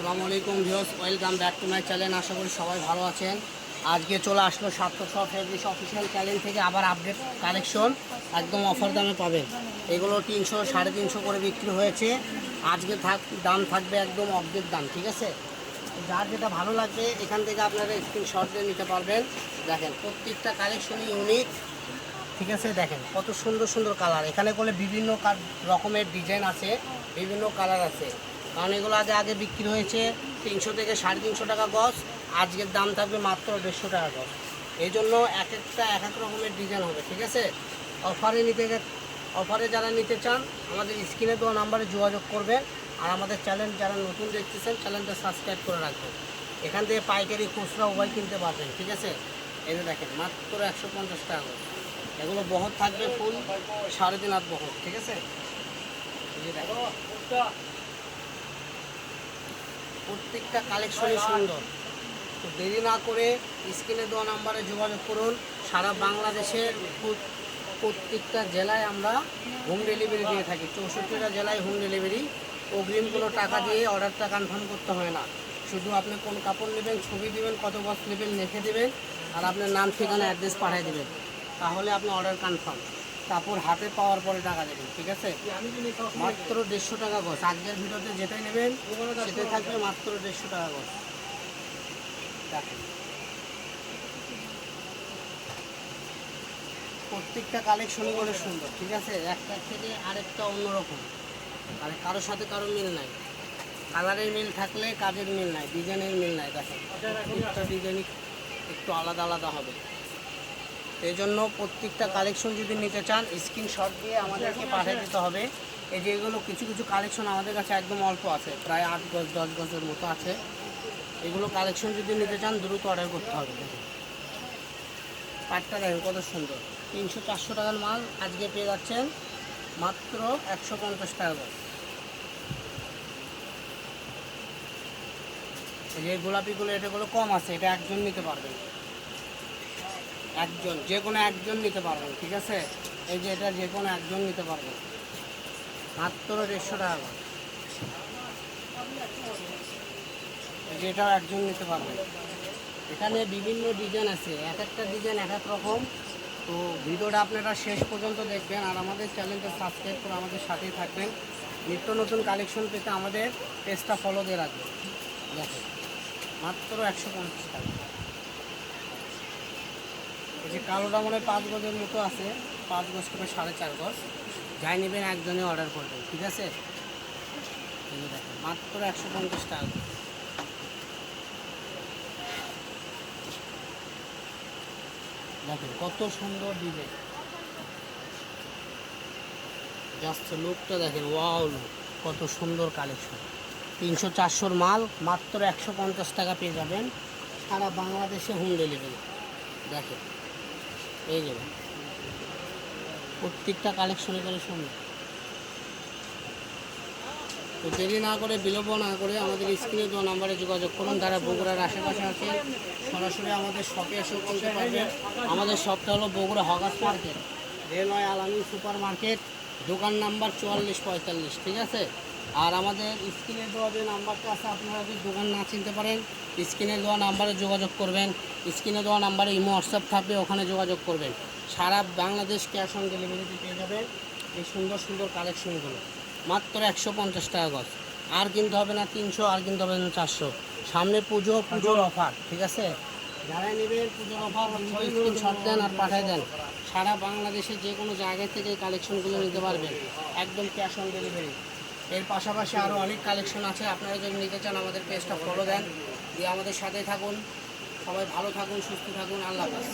আসসালামু আলাইকুম views welcome back to my channel. আশা করি সবাই ভালো আছেন। আজকে চলে আসলো সাতশো সব ফেব্রিক্স অফিসিয়াল চ্যানেল থেকে আবার আপডেট কালেকশন একদম অফার দামে পাবেন। এগুলো তিনশো, সাড়ে তিনশো করে বিক্রি হয়েছে। আজকে থাক, দাম থাকবে একদম অর্ধেক দাম, ঠিক আছে? যার যেটা ভালো লাগবে, এখান থেকে আপনারা স্ক্রিনশট দিয়ে নিতে পারবেন। দেখেন, প্রত্যেকটা কালেকশনই ইউনিক ঠিক আছে? দেখেন, কত সুন্দর সুন্দর কালার এখানে করলে বিভিন্ন রকমের ডিজাইন আছে, বিভিন্ন কালার আছে। কারণ এগুলো আগে আগে বিক্রি হয়েছে তিনশো থেকে সাড়ে তিনশো টাকা গজ, আজকের দাম থাকবে মাত্র দেড়শো টাকা গজ। এই জন্য এক একটা, এক এক রকমের ডিজাইন হবে, ঠিক আছে? অফারে নিতে অফারে যারা নিতে চান, আমাদের স্ক্রিনে দেওয়া নাম্বারে যোগাযোগ করবেন। আর আমাদের চ্যানেল যারা নতুন দেখতেছেন চ্যানেলটা সাবস্ক্রাইব করে রাখবেন। এখান থেকে পাইকারি খুচরা উভয় কিনতে পারবেন, ঠিক আছে? এই যে দেখেন, মাত্র একশো পঞ্চাশ টাকা করে এগুলো বহর থাকবে ফুল সাড়ে তিন হাত বহর, ঠিক আছে? এই যে দেখো। প্রত্যেকটা কালেকশনই সুন্দর। তো দেরি না করে স্ক্রিনে দেওয়া নাম্বারে যোগাযোগ করুন। সারা বাংলাদেশের প্রত্যেকটা জেলায় আমরা হোম ডেলিভারি দিয়ে থাকি। চৌষট্টিটা জেলায় হোম ডেলিভারি অগ্রিম কোনো টাকা দিয়ে অর্ডারটা কনফার্ম করতে হয় না। শুধু আপনি কোন কাপড় নেবেন, ছবি দেবেন, কত বস নেবেন লিখে দেবেন, আর আপনার নাম, ঠিকানা অ্যাড্রেস পাঠিয়ে দেবেন। তাহলে আপনি অর্ডার কনফার্ম কাপড় হাতে পাওয়ার পরে টাকা দেবেন, ঠিক আছে? মাত্র দেড়শো টাকা গছ আজকের ভিডিওতে যেটাই নেবেন, সেটাই থাকবে মাত্র দেড়শো টাকা গছ প্রত্যেকটা কালেকশনই করে সুন্দর, ঠিক আছে? একটা থেকে আরেকটা অন্যরকম। আর কারোর সাথে কারও মিল নাই। কালারের মিল থাকলে কাজের মিল নাই, ডিজাইনের মিল নাই, দেখেন। প্রত্যেকটা ডিজাইনই একটু আলাদা আলাদা হবে। এই জন্য প্রত্যেকটা কালেকশন যদি নিতে চান স্ক্রিনশট দিয়ে আমাদেরকে পাঠিয়ে দিতে হবে। এই যে এগুলো কিছু কিছু কালেকশন আমাদের কাছে একদম অল্প আছে, প্রায় আট গজ, দশ গজের মতো আছে। এগুলো কালেকশন যদি নিতে চান, দ্রুত অর্ডার করতে হবে। পাটটা দেখেন কত সুন্দর। তিনশো চারশো টাকার মাল আজকে পেয়ে যাচ্ছেন মাত্র একশো পঞ্চাশ টাকা করে। এই যে গোলাপিগুলো এটাগুলো কম আছে, এটা একজন নিতে পারবেন একজন, যে কোনো একজন নিতে পারবেন ঠিক আছে? এই যে এটা যে কোনো একজন নিতে পারবেন মাত্র দেড়শো টাকা। এই যে এটাও একজন নিতে পারবেন এখানে বিভিন্ন ডিজাইন আছে, এক একটা ডিজাইন এক এক রকম। তো ভিডিওটা আপনারা শেষ পর্যন্ত দেখবেন আর আমাদের চ্যানেলটা সাবস্ক্রাইব করে আমাদের সাথেই থাকবেন। নিত্য নতুন কালেকশন পেতে আমাদের পেজটা ফলো দিয়ে রাখবেন। দেখেন, মাত্র একশো পঞ্চাশ টাকা। যে কালোটা মনে হয় পাঁচ গজের মতো আছে, পাঁচ গজ করে সাড়ে চার গজ। যাই নেবেন একজনে অর্ডার করবেন, ঠিক আছে? মাত্র একশো পঞ্চাশ টাকা। দেখেন কত সুন্দর ডিজাইন জাস্ট লুকটা দেখেন ওয়াও লুক কত সুন্দর কালেকশন তিনশো চারশোর মাল, মাত্র একশো পঞ্চাশ টাকা পেয়ে যাবেন সারা বাংলাদেশে হোম ডেলিভারি দেখেন। এই যাবেন প্রত্যেকটা কালেকশনে সুন্দর তো দেরি না করে, বিলম্ব না করে আমাদের স্ক্রিনে দেওয়া নাম্বারে যোগাযোগ করুন। তারা বগুড়ার আশেপাশে আছেন সরাসরি আমাদের শপে এসে কিনতে পারবেন আমাদের শপটা হলো Bogura হগাস market. Railway Alamin super market দোকান নাম্বার চুয়াল্লিশ পঁয়তাল্লিশ, ঠিক আছে? আর আমাদের স্ক্রিনে দেওয়া যে নাম্বারটা আছে, আপনারা যদি দোকান না চিনতে পারেন, স্ক্রিনে দেওয়া নাম্বারে যোগাযোগ করবেন। স্ক্রিনে দেওয়া নাম্বারে ইমো, হোয়াটসঅ্যাপ থাকবে, ওখানে যোগাযোগ করবেন। সারা বাংলাদেশ ক্যাশ অন ডেলিভারিতে পেয়ে যাবেন এই সুন্দর সুন্দর কালেকশনগুলো। মাত্র একশো পঞ্চাশ টাকা গজ। আর কিনতে হবে না তিনশো, আর কিনতে হবে না চারশো। সামনে পুজো, পুজোর অফার, ঠিক আছে? যারাই নেবেন পুজোর অফার স্ক্রিনশট দেন আর পাঠিয়ে দেন। সারা বাংলাদেশে যে কোনো জায়গা থেকে কালেকশনগুলো নিতে পারবেন। একদম ক্যাশ অন ডেলিভারি। এর পাশাপাশি আরও অনেক কালেকশন আছে। আপনারা যদি নিতে চান, আমাদের পেজটা ফলো দেন। দিয়ে আমাদের সাথে থাকুন। সবাই ভালো থাকুন, সুস্থ থাকুন। আল্লাহ হাফেজ।